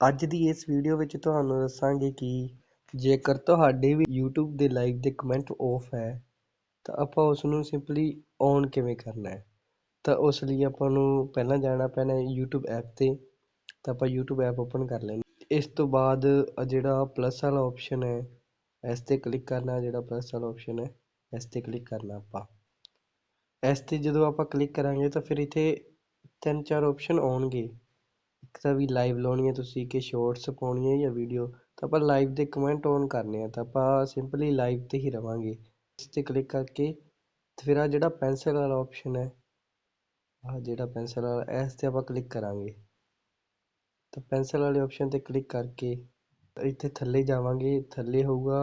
ਅੱਜ ਦੀ ਇਸ ਵੀਡੀਓ ਵਿੱਚ ਤੁਹਾਨੂੰ ਦੱਸਾਂਗੇ ਕਿ ਜੇਕਰ ਤੁਹਾਡੇ ਵੀ YouTube ਦੇ ਲਾਈਵ ਦੇ ਕਮੈਂਟ ਆਫ ਹੈ, ਤਾਂ ਆਪਾਂ ਉਸ ਨੂੰ ਸਿੰਪਲੀ ਔਨ ਕਿਵੇਂ ਕਰਨਾ ਹੈ? ਤਾਂ ਉਸ ਲਈ ਆਪਾਂ ਨੂੰ ਪਹਿਲਾਂ ਜਾਣਾ ਪੈਣਾ ਹੈ YouTube ਐਪ 'ਤੇ, ਤਾਂ ਆਪਾਂ YouTube ਐਪ ਓਪਨ ਕਰ ਲੈਣਾ ਇਸ ਤੋਂ ਬਾਅਦ ਜਿਹੜਾ ਪਲੱਸ ਵਾਲਾ ਆਪਸ਼ਨ ਹੈ, ਇਸ 'ਤੇ ਕਲਿੱਕ ਕਰਨਾ, ਜਿਹੜਾ ਪਲੱਸ ਵਾਲਾ ਆਪਸ਼ਨ ਹੈ, ਇਸ 'ਤੇ ਕਲਿੱਕ ਕਰਨਾ ਆਪਾਂ। ਇਸ 'ਤੇ ਜਦੋਂ ਆਪਾਂ ਕਲਿੱਕ ਕਰਾਂਗੇ ਤਾਂ ਫਿਰ ਇੱਥੇ ਤਿੰਨ ਚਾਰ ਆਪਸ਼ਨ ਆਉਣਗੇ। ਤਾਂ ਵੀ ਲਾਈਵ ਲਾਉਣੀ ਹੈ, ਤੁਸੀਂ ਕਿ ਸ਼ੋਰਟਸ ਪਾਉਣੀ ਹੈ ਜਾਂ ਵੀਡੀਓ ਤਾਂ ਆਪਾਂ ਲਾਈਵ ਦੇ ਕਮੈਂਟ ਔਨ ਕਰਨੇ ਆ, ਤਾਂ ਆਪਾਂ ਸਿੰਪਲੀ ਲਾਈਵ 'ਤੇ ਹੀ ਰਵਾਂਗੇ। ਇਸ 'ਤੇ ਕਲਿੱਕ ਕਰਕੇ ਤੇ ਫਿਰ ਆ ਜਿਹੜਾ ਪੈਨਸਲ ਵਾਲਾ ਆਪਸ਼ਨ ਹੈ, ਆਹ ਜਿਹੜਾ ਪੈਨਸਲ ਵਾਲਾ, ਇਸ 'ਤੇ ਆਪਾਂ ਕਲਿੱਕ ਕਰਾਂਗੇ। ਤਾਂ ਪੈਨਸਲ ਵਾਲੇ ਆਪਸ਼ਨ 'ਤੇ ਕਲਿੱਕ ਕਰਕੇ ਇੱਥੇ ਥੱਲੇ ਜਾਵਾਂਗੇ, ਥੱਲੇ ਹੋਊਗਾ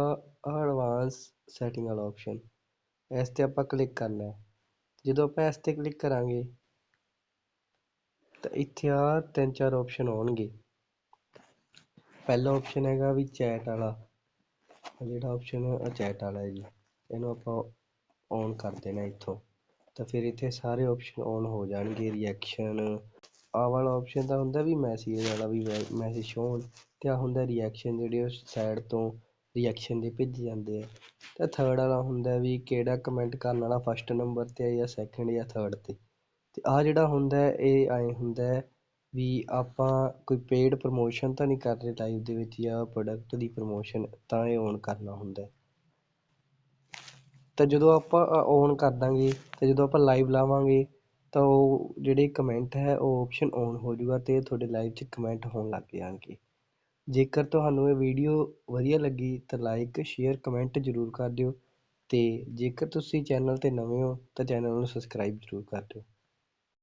ਐਡਵਾਂਸ ਸੈਟਿੰਗ ਵਾਲਾ ਆਪਸ਼ਨ ਇਸ 'ਤੇ ਆਪਾਂ ਕਲਿੱਕ ਕਰਨਾ ਹੈ। ਜਦੋਂ ਆਪਾਂ ਇਸ 'ਤੇ ਕਲਿੱਕ ਕਰਾਂਗੇ ਤਾਂ ਇੱਥੇ ਆਹ ਤਿੰਨ ਚਾਰ ਆਪਸ਼ਨ ਆਉਣਗੇ। ਪਹਿਲਾ ਆਪਸ਼ਨ ਹੈਗਾ ਵੀ ਚੈਟ ਵਾਲਾ। ਜਿਹੜਾ ਆਪਸ਼ਨ ਹੈ ਚੈਟ ਵਾਲਾ ਹੈ ਜੀ। ਇਹਨੂੰ ਆਪਾਂ ਔਨ ਕਰ ਦੇਣਾ ਇੱਥੋਂ। ਤਾਂ ਫਿਰ ਇੱਥੇ ਸਾਰੇ ਆਪਸ਼ਨ ਔਨ ਹੋ ਜਾਣਗੇ ਰਿਐਕਸ਼ਨ ਆਹ ਵਾਲਾ ਆਪਸ਼ਨ ਤਾਂ ਹੁੰਦਾ ਵੀ ਮੈਸੇਜ ਵਾਲਾ ਵੀ ਮੈਸੇਜ ਸ਼ੋ ਹੋਣ ਤੇ ਆਹ ਹੁੰਦਾ ਰਿਐਕਸ਼ਨ ਜਿਹੜੇ ਉਸ ਸਾਈਡ ਤੋਂ ਰਿਐਕਸ਼ਨ ਦੇ ਭੇਜੇ ਜਾਂਦੇ ਆ। ਤੇ ਥਰਡ ਵਾਲਾ ਹੁੰਦਾ ਵੀ ਕਿਹੜਾ ਕਮੈਂਟ ਕਰਨ ਵਾਲਾ ਫਸਟ ਨੰਬਰ 'ਤੇ ਹੈ ਜਾਂ ਸੈਕਿੰਡ ਜਾਂ ਥਰਡ 'ਤੇ। ਤੇ ਆਹ ਜਿਹੜਾ ਹੁੰਦਾ ਇਹ ਐਂ ਹੁੰਦਾ ਵੀ ਆਪਾਂ ਕੋਈ ਪੇਡ ਪ੍ਰਮੋਸ਼ਨ ਤਾਂ ਨਹੀਂ ਕਰ ਰਹੇ ਲਾਈਵ ਦੇ ਵਿੱਚ ਜਾਂ ਪ੍ਰੋਡਕਟ ਦੀ ਪ੍ਰਮੋਸ਼ਨ ਤਾਂ ਇਹ ਔਨ ਕਰਨਾ ਹੁੰਦਾ ਤਾਂ ਜਦੋਂ ਆਪਾਂ ਔਨ ਕਰ ਦਾਂਗੇ, ਤੇ ਜਦੋਂ ਆਪਾਂ ਲਾਈਵ ਲਾਵਾਂਗੇ, ਤਾਂ ਉਹ ਜਿਹੜੇ ਕਮੈਂਟ ਹੈ, ਉਹ ਆਪਸ਼ਨ ਔਨ ਹੋ ਜਾਊਗਾ ਤੇ ਤੁਹਾਡੇ ਲਾਈਵ 'ਚ ਕਮੈਂਟ ਹੋਣ ਲੱਗ ਜਾਣਗੇ। ਜੇਕਰ ਤੁਹਾਨੂੰ ਇਹ ਵੀਡੀਓ ਵਧੀਆ ਲੱਗੀ, ਤਾਂ ਲਾਈਕ ਸ਼ੇਅਰ ਕਮੈਂਟ ਜ਼ਰੂਰ ਕਰ ਦਿਓ ਅਤੇ ਜੇਕਰ ਤੁਸੀਂ ਚੈਨਲ ਤੇ ਨਵੇਂ ਹੋ, ਤਾਂ ਚੈਨਲ ਨੂੰ ਸਬਸਕ੍ਰਾਈਬ ਜ਼ਰੂਰ ਕਰ ਦਿਓ।